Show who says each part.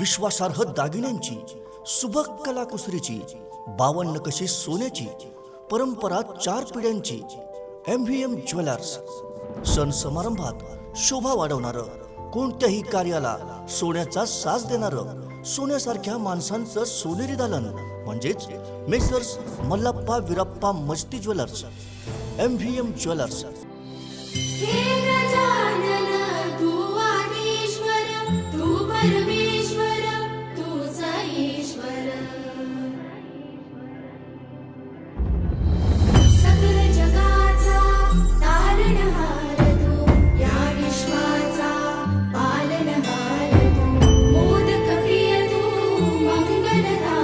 Speaker 1: विश्वासार्ह दागिन्यांची सुबक कलाकुसरीची बावन्न कशी सोन्याची परंपरा चार पिढ्यांची एम व्ही एम ज्वेलर्स. सण समारंभात शोभा वाढवणारं कोणत्याही कार्याला सोन्याचा साज देणारं सोन्यासारख्या माणसांचं सोनेरी दालन म्हणजेच messrs Mallappa Virappa Masti jewellers. M V M jewellers.
Speaker 2: Even